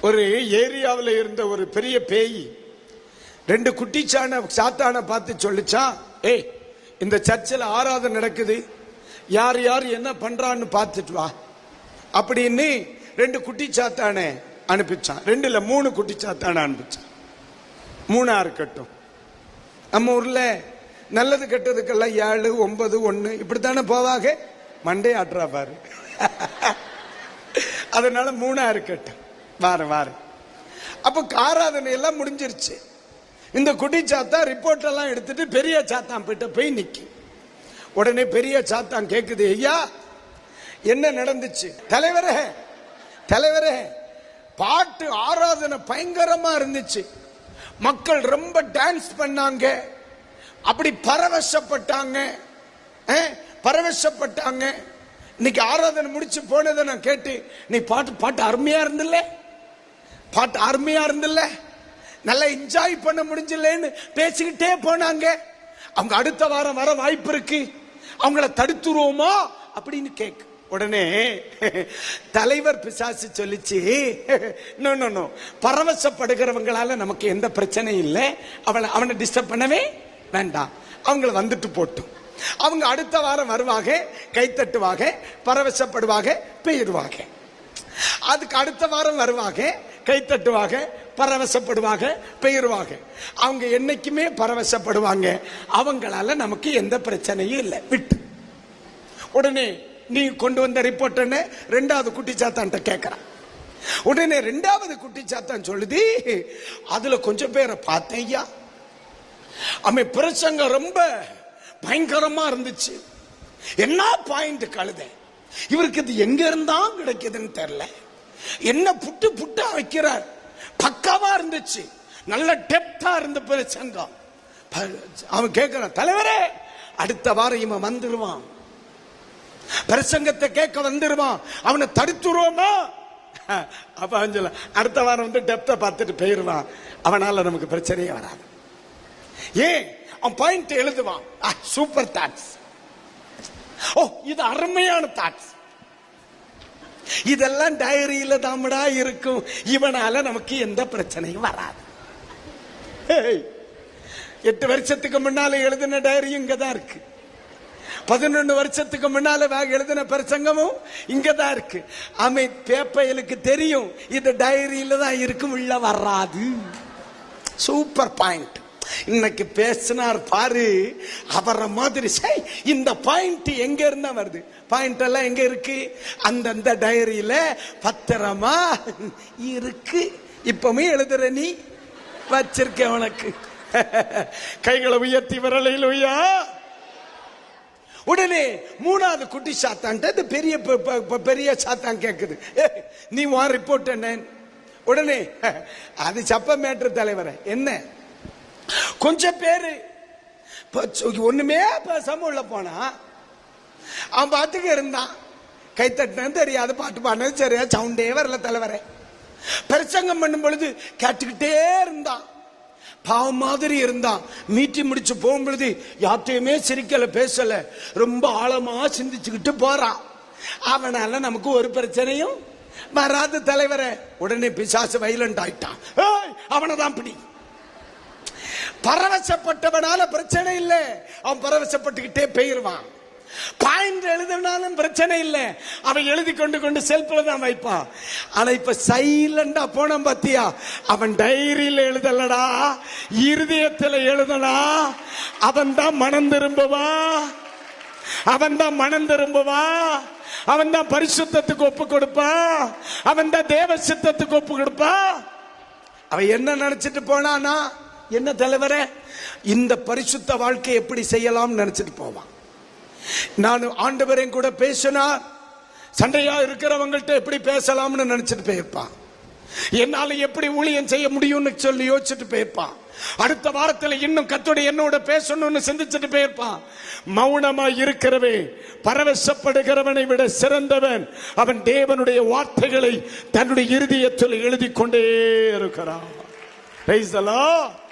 ஒரு ஏரியாவில் இருந்த ஒரு பெரிய பேய் ரெண்டு குட்டிச்சான சாத்தான பார்த்து சொல்லிச்சான் ஏய் இந்த சர்ச்சில் ஆராதனை நடக்குது. யார் யார் என்ன பண்றான்னு பார்த்துட்டு வா. அப்படின்னு ரெண்டு குட்டி சாத்தானே அனுப்பிச்சான். ரெண்டுல மூணு குட்டி சாத்தான அனுப்பிச்சான். மூணா இருக்கட்டும். நம்ம ஊர்ல நல்லது கெட்டதுக்கெல்லாம் ஏழு ஒன்பது ஒன்று இப்படித்தானே போவாக மண்டே ஆட்டுறா பாரு. அதனால மூணா இருக்கட்டும். வாரு வாரு. அப்போ காராதனை எல்லாம் முடிஞ்சிருச்சு. இந்த குட்டி சாத்தா ரிப்போர்ட் எல்லாம் எடுத்துட்டு பெரிய சாத்தான் கிட்ட போய் நிக்கி. உடனே பெரிய சாத்தான் கேக்குது ஐயா என்ன நடந்துச்சு? தலைவரே தலைவரே பாட்டு ஆராதனை பயங்கரமா இருந்துச்சு. மக்கள் ரொம்ப டான்ஸ் பண்ணாங்க. அப்படி பரவசப்பட்டாங்க. பரவசப்பட்டாங்க. இன்னைக்கு ஆராதனை முடிச்சு போனதை நான் கேட்டு நீ பாட்டு பாட்டு அருமையா இருந்தில்ல? பாட்டு அருமையா இருந்தில்ல? நல்லா என்ஜாய் பண்ண முடிஞ்சலன்னு பேசிக்கிட்டே போனாங்க. அவங்க அடுத்த வாரம் வர வாய்ப்பு இருக்கு. அவங்கள தடுத்துருவோமா? அப்படின்னு கேக்கு உடனே தலைவர் பிசாசு சொல்லிச்சு நோ பரவசப்படுகிறவங்களால நமக்கு எந்த பிரச்சனையும் இல்லை. அவளை அவனை டிஸ்டர்ப் பண்ணவே வேண்டாம். அவங்கள வந்துட்டு போட்டும். அவங்க அடுத்த வாரம் வருவாங்க கைத்தட்டுவாக பரவசப்படுவாக பெயருவாங்க அதுக்கு அடுத்த வாரம் வருவாங்க. கை பரவசப்படுவாக பரவசப்படுவாங்க பெயருவாங்க. அவங்க என்னைக்குமே பரவசப்படுவாங்க. அவங்களால நமக்கு எந்த பிரச்சனையும் இல்லை. விட்டு. உடனே நீ கொண்டு வந்த ரிப்போர்ட் என்ன? ரெண்டாவது குட்டிச்சாத்தான்ட்ட கேட்கறான் உடனே ரெண்டாவது குட்டிச்சாத்தான் சொல்லுது அதுல கொஞ்சம் பேரை பார்த்தேன் ஐயா. அவன் பிரசங்க ரொம்ப பயங்கரமா இருந்துச்சு. என்ன பாயிண்ட் கழுத? இவருக்கு இது எங்க இருந்தா கிடைக்குதுன்னு தெரியல. என்ன புட்டு புட்டா வைக்கிறார்? பக்காவா இருந்துச்சு. நல்ல டெப்தா இருந்த பிரசங்கம் சங்கம். அவன் கேட்கிறான் தலைவரே அடுத்த வாரம் இவன் வந்துருவான். பிரசங்கத்தை கேட்க வந்துருவான். அவனை தடுத்துருவோமா? அப்ப அவன் சொல்ல அடுத்த வாரம் வந்து டெப்த பார்த்துட்டு போயிருவான். அவனால நமக்கு பிரச்சனையே வராது. ஏன்? அவன் பாயிண்ட் எழுதுவான். சூப்பர் தாட்ஸ் ஓ இது அருமையான தாட்ஸ் இதெல்லாம் டைரியில தாமடா இருக்கும். இவனால நமக்கு எந்த பிரச்சனையும் வராது. ஏய், எட்டு வருஷத்துக்கு முன்னால எழுதின டைரி இங்க தான் இருக்கு. பதினொன்று வருஷத்துக்கு முன்னால வேக எழுதின பிரசங்கமும் இங்க தான் இருக்கு. அமை பேப்பையலுக்கு தெரியும் இது டைரியில தான் இருக்கும் உள்ள வராது சூப்பர் பாயிண்ட் இன்னைக்கு பேசினார் பாரு அவரை மாதிரி சை இந்த பாயிண்ட் எங்க இருந்தா வருது? பாயிண்ட் எல்லாம் எங்க இருக்கு? அந்தந்த டைரியில பத்திரமா இருக்கு. இப்பவுமே எழுதுற நீ வச்சிருக்க உனக்கு. கைகளை உயர்த்தி விரலையில் உய்யா. உடனே மூணாவது குட்டி சாத்தான்ட்டு பெரிய பெரிய சாத்தான் கேட்குது நீ வா ரிப்போர்ட் என்ன? உடனே அது சப்ப மேட்ரு தலைவரை. என்ன? கொஞ்சம் பேரு. ஒண்ணுமே பேசாம உள்ள போனா அவன் பாட்டுக்கு இருந்தான். கைத்தட்டினு தெரியாது பாட்டு பாடினது சரியா சவுண்டே வரல தலைவரே. பிரசங்கம் பண்ணும் பொழுது கேட்டுக்கிட்டே இருந்தான். பாவம் மாதிரி இருந்தான். மீட்டி முடிச்சு போகும் பொழுது யார்ட்டையுமே சிரிக்கல பேசல. ரொம்ப ஆழமா சிந்திச்சுக்கிட்டு போறான். அவனால நமக்கு ஒரு பிரச்சனையும் வராது தலைவரே. உடனே பிசாசு வைலண்ட் ஆயிட்டான். அவனை தான் பிடி. பரவசப்பட்டவனால பிரச்சனை இல்லை. அவன் பரவசப்பட்டுக்கிட்டே போயிருவான். பாயிண்ட் எழுதினாலும் பிரச்சனை இல்லை. அவன் எழுதி கொண்டு கொண்டு செல்ஃப்ல தான் வைப்பான். ஆனா இப்ப சைலண்டா போனான் பாத்தியா? அவன் டைரியில எழுதலடா. இருதயத்துல எழுதனா அவன் தான் மனம் திரும்புவா. அவன் தான் மனம் திரும்புவா. அவன் தான் பரிசுத்தத்துக்கு ஒப்பு கொடுப்பா. அவன் தான் தேவ சித்தத்துக்கு ஒப்பு கொடுப்பா. அவன் என்ன நினைச்சிட்டு போனானா என்ன தலைவர? இந்த பரிசுத்த வாழ்க்கை எப்படி செய்யலாம் நினைச்சிட்டு போவான். நான் ஆண்டவரையும் கூட பேசினா சண்டையா இருக்கிறவங்கள்ட்ட எப்படி பேசலாம்னு நினைச்சிட்டு போயிருப்பான். என்னால எப்படி ஊழியம் செய்ய முடியும்னு சொல்லி யோசிச்சுட்டு போயிருப்பான். அடுத்த வாரத்துல இன்னும் கத்தோட என்னோட பேசணும்னு சிந்திச்சுட்டு போயிருப்பான். மௌனமா இருக்கிறவே பரவசப்படுகிறவனை விட சிறந்தவன். அவன் தேவனுடைய வார்த்தைகளை தன்னுடைய இருதயத்தில் எழுதி கொண்டே இருக்கிறான். Praise.